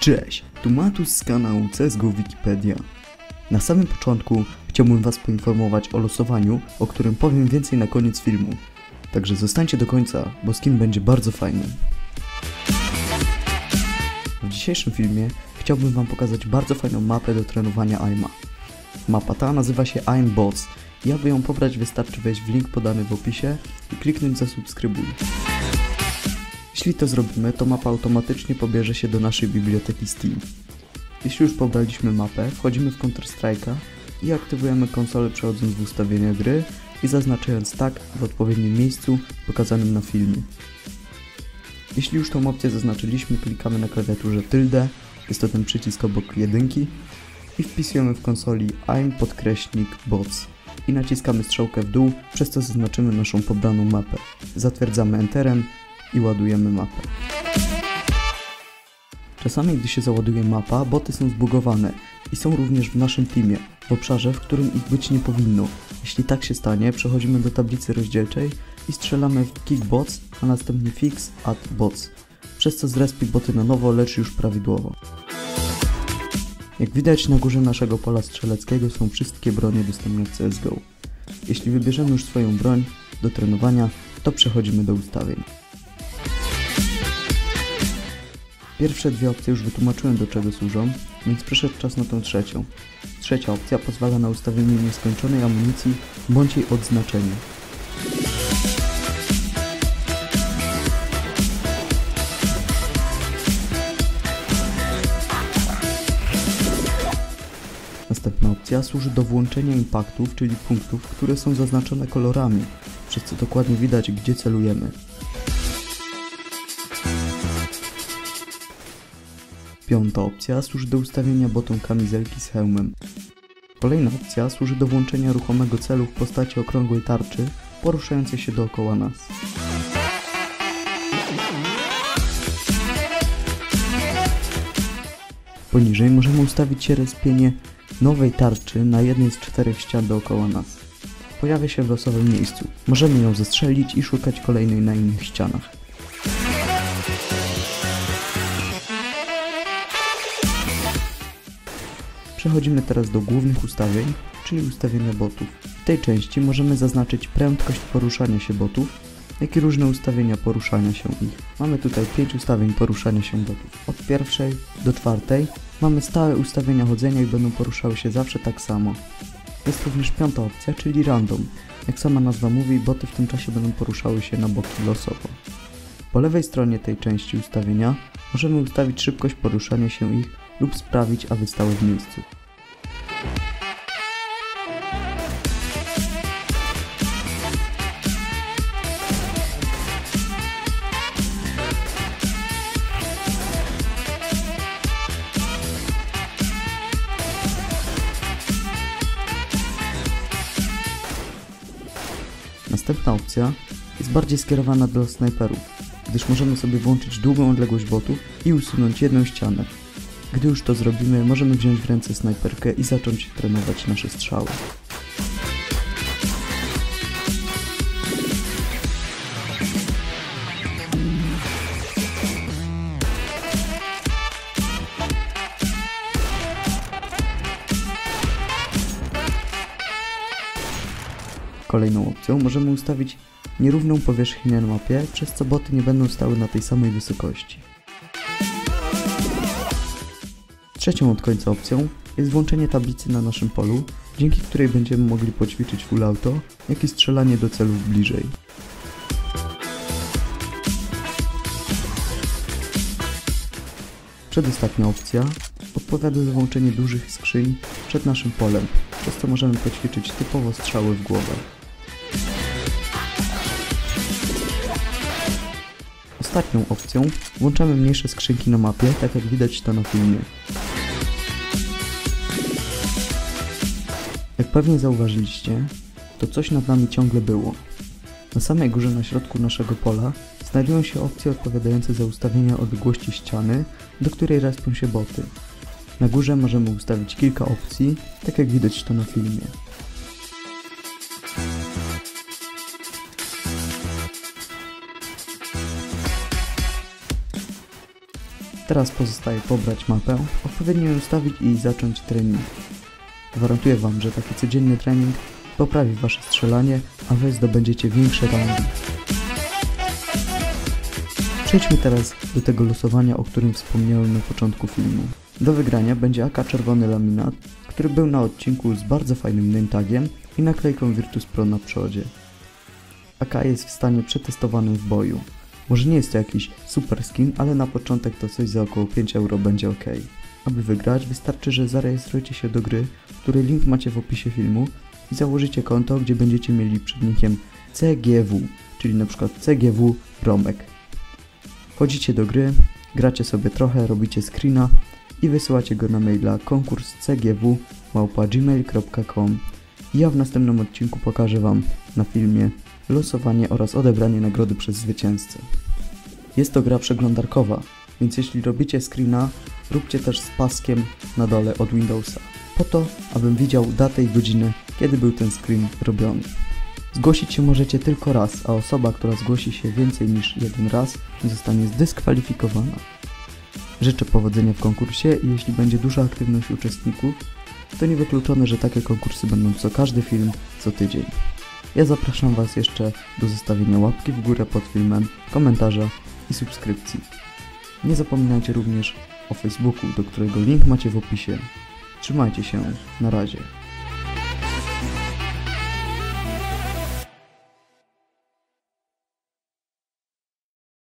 Cześć, tu Matus z kanału CSGO Wikipedia. Na samym początku chciałbym Was poinformować o losowaniu, o którym powiem więcej na koniec filmu. Także zostańcie do końca, bo skin będzie bardzo fajny. W dzisiejszym filmie chciałbym Wam pokazać bardzo fajną mapę do trenowania AIMA. Mapa ta nazywa się AIM Bots i aby ją pobrać wystarczy wejść w link podany w opisie i kliknąć zasubskrybuj. Jeśli to zrobimy, to mapa automatycznie pobierze się do naszej biblioteki Steam. Jeśli już pobraliśmy mapę, wchodzimy w Counter-Strike'a i aktywujemy konsolę przechodząc w ustawienia gry i zaznaczając tak w odpowiednim miejscu pokazanym na filmie. Jeśli już tą opcję zaznaczyliśmy, klikamy na klawiaturze tilde, jest to ten przycisk obok jedynki i wpisujemy w konsoli I'm podkreśnik bots i naciskamy strzałkę w dół, przez co zaznaczymy naszą pobraną mapę. Zatwierdzamy Enterem i ładujemy mapę. Czasami gdy się załaduje mapa, boty są zbugowane i są również w naszym teamie, w obszarze, w którym ich być nie powinno. Jeśli tak się stanie, przechodzimy do tablicy rozdzielczej i strzelamy w kick bots, a następnie fix add bots, przez co zrespi boty na nowo, lecz już prawidłowo. Jak widać na górze naszego pola strzeleckiego są wszystkie bronie dostępne w CSGO. Jeśli wybierzemy już swoją broń do trenowania, to przechodzimy do ustawień. Pierwsze dwie opcje już wytłumaczyłem do czego służą, więc przyszedł czas na tą trzecią. Trzecia opcja pozwala na ustawienie nieskończonej amunicji bądź jej odznaczenie. Następna opcja służy do włączenia impaktów, czyli punktów, które są zaznaczone kolorami, przez co dokładnie widać gdzie celujemy. Piąta opcja służy do ustawienia botom kamizelki z hełmem. Kolejna opcja służy do włączenia ruchomego celu w postaci okrągłej tarczy poruszającej się dookoła nas. Poniżej możemy ustawić się respienie nowej tarczy na jednej z czterech ścian dookoła nas. Pojawia się w losowym miejscu. Możemy ją zestrzelić i szukać kolejnej na innych ścianach. Przechodzimy teraz do głównych ustawień, czyli ustawienia botów. W tej części możemy zaznaczyć prędkość poruszania się botów, jak i różne ustawienia poruszania się ich. Mamy tutaj 5 ustawień poruszania się botów. Od pierwszej do czwartej mamy stałe ustawienia chodzenia i będą poruszały się zawsze tak samo. Jest również piąta opcja, czyli random. Jak sama nazwa mówi, boty w tym czasie będą poruszały się na boki losowo. Po lewej stronie tej części ustawienia możemy ustawić szybkość poruszania się ich lub sprawić, aby stały w miejscu. Następna opcja jest bardziej skierowana do snajperów, gdyż możemy sobie włączyć długą odległość botów i usunąć jedną ścianę. Gdy już to zrobimy, możemy wziąć w ręce snajperkę i zacząć trenować nasze strzały. Kolejną opcją możemy ustawić nierówną powierzchnię na mapie, przez co boty nie będą stały na tej samej wysokości. Trzecią od końca opcją jest włączenie tablicy na naszym polu, dzięki której będziemy mogli poćwiczyć full auto, jak i strzelanie do celów bliżej. Przedostatnia opcja odpowiada za włączenie dużych skrzyń przed naszym polem, przez co możemy poćwiczyć typowo strzały w głowę. Ostatnią opcją włączamy mniejsze skrzynki na mapie, tak jak widać to na filmie. Jak pewnie zauważyliście, to coś nad nami ciągle było. Na samej górze na środku naszego pola znajdują się opcje odpowiadające za ustawienia odległości ściany, do której respią się boty. Na górze możemy ustawić kilka opcji, tak jak widać to na filmie. Teraz pozostaje pobrać mapę, odpowiednio ją ustawić i zacząć trening. Gwarantuję Wam, że taki codzienny trening poprawi Wasze strzelanie, a Wy zdobędziecie większe rangi. Przejdźmy teraz do tego losowania, o którym wspomniałem na początku filmu. Do wygrania będzie AK Czerwony Laminat, który był na odcinku z bardzo fajnym nametagiem i naklejką Virtus Pro na przodzie. AK jest w stanie przetestowanym w boju. Może nie jest to jakiś super skin, ale na początek to coś za około 5 euro będzie ok. Aby wygrać wystarczy, że zarejestrujecie się do gry, której link macie w opisie filmu i założycie konto, gdzie będziecie mieli przed nickiem CGW, czyli na przykład CGW Romek. Wchodzicie do gry, gracie sobie trochę, robicie screena i wysyłacie go na maila konkurs cgw gmail.com i ja w następnym odcinku pokażę Wam na filmie losowanie oraz odebranie nagrody przez zwycięzcę. Jest to gra przeglądarkowa, więc jeśli robicie screena, róbcie też z paskiem na dole od Windowsa, po to, abym widział datę i godzinę, kiedy był ten screen robiony. Zgłosić się możecie tylko raz, a osoba, która zgłosi się więcej niż jeden raz, zostanie zdyskwalifikowana. Życzę powodzenia w konkursie i jeśli będzie duża aktywność uczestników, to niewykluczone, że takie konkursy będą co każdy film, co tydzień. Ja zapraszam Was jeszcze do zostawienia łapki w górę pod filmem, komentarza i subskrypcji. Nie zapominajcie również o Facebooku, do którego link macie w opisie. Trzymajcie się, na razie.